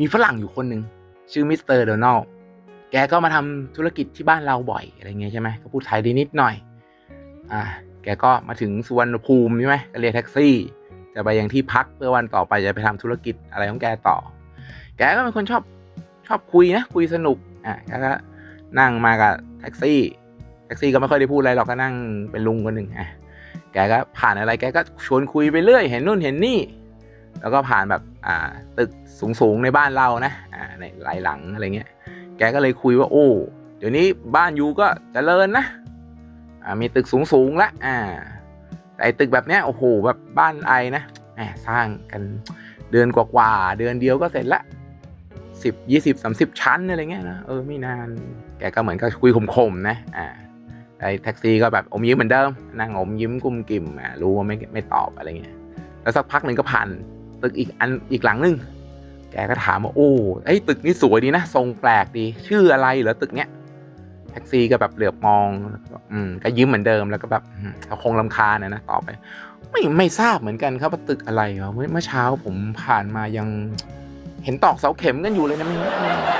มีฝรั่งอยู่คนหนึ่งชื่อมิสเตอร์โดนัลแกก็มาทำธุรกิจที่บ้านเราบ่อยอะไรเงี้ยใช่ไหมก็พูดไทยได้นิดหน่อย อ่า แกก็มาถึงสุวรรณภูมิใช่ไหมก็เรียกแท็กซี่ จะไปยังที่พักเพื่อวันต่อไปจะไปทำธุรกิจอะไรของแกต่อ แกก็เป็นคนชอบชอบคุยนะคุยสนุก อะแกก็นั่งมากับแท็กซี่ แท็กซี่ก็ไม่ค่อยได้พูดอะไรหรอกก็นั่งเป็นลุงคนหนึ่งอะแกก็ผ่านอะไรแกก็ชวนคุยไปเรื่อย เห็นนู่นเห็นนี่ แล้วก็ผ่านแบบอ่าตึกสูงๆในบ้านเรานะอ่าในหลายหลังอะไรเงี้ย แกก็เลยคุยว่าโอ้เดี๋ยวนี้บ้านยูก็จเจริญนะอ่ามีตึกสูงๆละอ่าแต่ไอตึกแบบเนี้ยโอ้โหแบบบ้านไอนะแหมสร้างกันเดือนกว่าๆเดือนเดียวก็เสร็จละสิบยี่สิบสามสิบชั้นอะไรเงี้ยนะเออไม่นานแกก็เหมือนกับคุยขมๆนะอ่าไอ้แท็กซี่ก็แบบอมยิ้มเหมือนเดิมนั่งอมยิ้มกุ้มกิ่มอ่ารู้ว่าไม่ไม่ตอบอะไรเงี้ยแล้วสักพักหนึ่งก็ผ่าน ตึกอีกอันอีกหลังนึง แกก็ถามว่าโอ้ไอ้ตึกนี้สวยดีนะทรงแปลกดี ชื่ออะไรเหรอตึกเนี้ยแท็กซี่ก็แบบเหลือบมองก็อืมก็ยิ้มเหมือนเดิมแล้วก็แบบเขาคงลำคาญนะนะตอบไป ไม่ไม่ทราบเหมือนกันครับว่าตึกอะไรเหรอเมื่อเมื่อเช้าผมผ่านมายังเห็นตอกเสาเข็มกันอยู่เลยนะม่ไม่